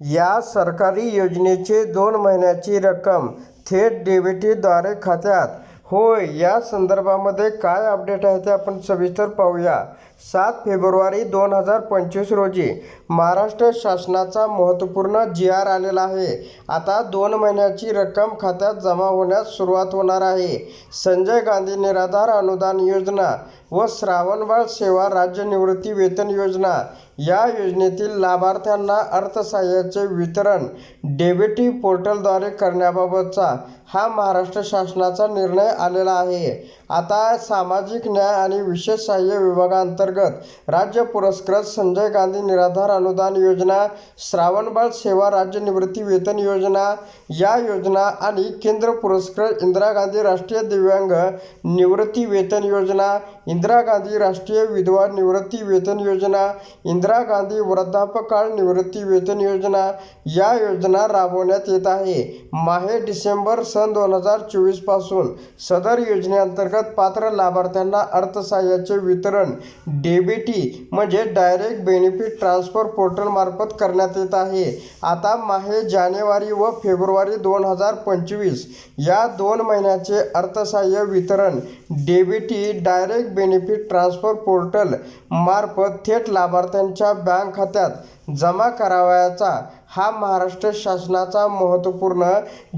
या सरकारी योजनेची दोन महिन्याची रक्कम थेट डीबीटीद्वारे खात्यात होय या संदर्भामध्ये काय अपडेट आहे ते आपण सविस्तर पाहूया. सात फेब्रुवारी दोन हजार पंचवीस रोजी महाराष्ट्र शासनाचा महत्त्वपूर्ण जी आर आलेला आहे. आता दोन महिन्याची रक्कम खात्यात जमा होण्यास सुरुवात होणार आहे. संजय गांधी निराधार अनुदान योजना व श्रावणबाळ सेवा राज्य निवृत्ती वेतन योजना या योजनेतील लाभार्थ्यांना अर्थसहाय्याचे वितरण डेबिटी पोर्टलद्वारे करण्याबाबतचा हा महाराष्ट्र शासनाचा निर्णय आलेला आहे. आता सामाजिक न्याय आणि विशेष सहाय्य विभागांतर्गत राज्य पुरस्कृत संजय गांधी निराधार अनुदान योजना श्रावणबाळ सेवा राज्य निवृत्ती वेतन योजना या योजना आणि केंद्र पुरस्कृत इंदिरा गांधी राष्ट्रीय दिव्यांग निवृत्ती वेतन योजना इंदिरा गांधी राष्ट्रीय विधवा निवृत्ती वेतन योजना इंदिरा गांधी वृद्धापकाळ निवृत्ती वेतन योजना या योजना राबवण्यात येत आहे. माहे डिसेंबर सन दोन हजार चोवीसपासून सदर योजनेअंतर्गत पात्र लाभार्थ्यांना अर्थसहाय्याचे वितरण डेबिटी म्हणजे डायरेक्ट बेनिफिट ट्रान्सफर पोर्टलमार्फत करण्यात येत आहे. आता माहे जानेवारी व फेब्रुवारी दोन हजार पंचवीस या दोन महिन्याचे अर्थसहाय्य वितरण DBT direct benefit transfer portal मार्फत थेट लाभार्थ्यांच्या बँक खात्यात जमा करावयाचा हा महाराष्ट्र शासनाचा महत्त्वपूर्ण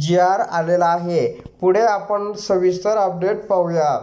जी आर आलेला आहे. पुढे आपण सविस्तर अपडेट पाहूया.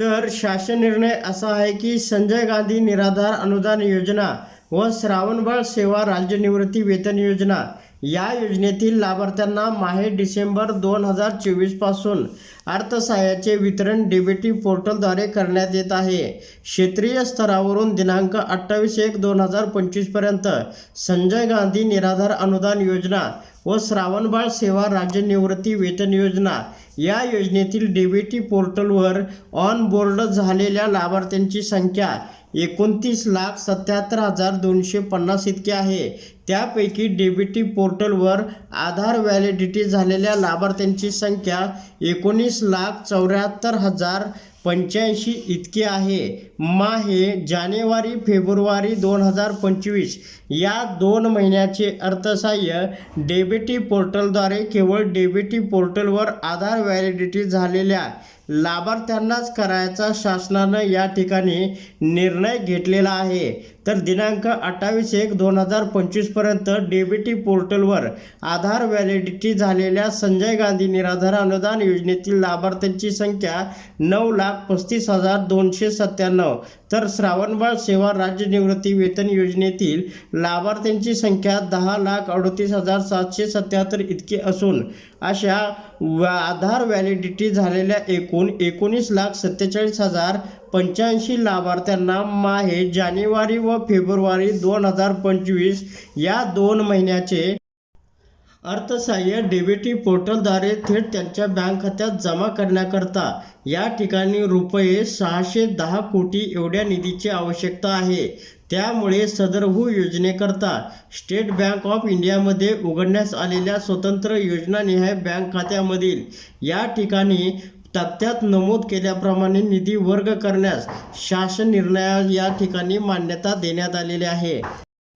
तर शासन निर्णय असा आहे की संजय गांधी निराधार अनुदान योजना व श्रावणबाळ सेवा राज्य निवृत्ती वेतन योजना या योजनेतील लाभार्थ्यांना माहे डिसेंबर दोन हजार चोवीसपासून अर्थसहाय्याचे वितरण डीबीटी पोर्टलद्वारे करण्यात येत आहे. क्षेत्रीय स्तरावरून दिनांक अठ्ठावीस एक दोन हजार पंचवीसपर्यंत संजय गांधी निराधार अनुदान योजना व श्रावणबाळ सेवा राज्य निवृत्ती वेतन योजना या योजनेतील डीबीटी पोर्टलवर ऑन बोर्ड झालेल्या लाभार्थ्यांची संख्या एकोणतीस लाख सत्याहत्तर हजार दोनशे पन्नास इतके आहे. त्यापैकी डीबीटी पोर्टलवर आधार व्हॅलिडिटी झालेल्या लाभार्थ्यांची संख्या एकोणीस लाख चौऱ्याहत्तर हजार पंच्याऐंशी इतकी आहे. माहे जानेवारी फेब्रुवारी दोन हजार पंचवीस या दोन महिन्याचे अर्थसहाय्य डेबिटी पोर्टलद्वारे केवळ डेबिटी पोर्टलवर आधार व्हॅलिडिटी झालेल्या लाभार्थ्यांनाच करायचा शासनानं या ठिकाणी निर्णय घेतलेला आहे. तर दिनांक अठ्ठावीस एक दोन हजार पंचवीसपर्यंत डेबिटी पोर्टलवर आधार व्हॅलिडिटी झालेल्या संजय गांधी निराधार अनुदान योजनेतील लाभार्थ्यांची संख्या नऊ लाख पस्तीस हजार दोनशे सत्त्याण्णव. तर श्रावणबाळ सेवा राज्य निवृत्ती वेतन योजनेतील लाभार्थ्यांची संख्या दहा लाख अडतीस हजार सातशे सत्याहत्तर इतकी असून अशा व आधार व्हॅलिडिटी झालेल्या एकूण एकोणीस लाख सत्तेचाळीस हजार पंच्याऐंशी लाभार्थ्यांना माहे जानेवारी व फेब्रुवारी दोन हजार पंचवीस या दोन महिन्याचे अर्थसहाय्य डेबिटी पोर्टलद्वारे थेट त्यांच्या बँक खात्यात जमा करण्याकरता या ठिकाणी रुपये सहाशे दहा कोटी एवढ्या निधीची आवश्यकता आहे. त्यामुळे सदरहू योजनेकरता स्टेट बँक ऑफ इंडियामध्ये उघडण्यास आलेल्या स्वतंत्र योजनानिहाय बँक खात्यामधील या ठिकाणी तक्त्यात नमूद केल्याप्रमाणे निधी वर्ग करण्यास शासन निर्णया या ठिकाणी मान्यता देण्यात आलेली आहे.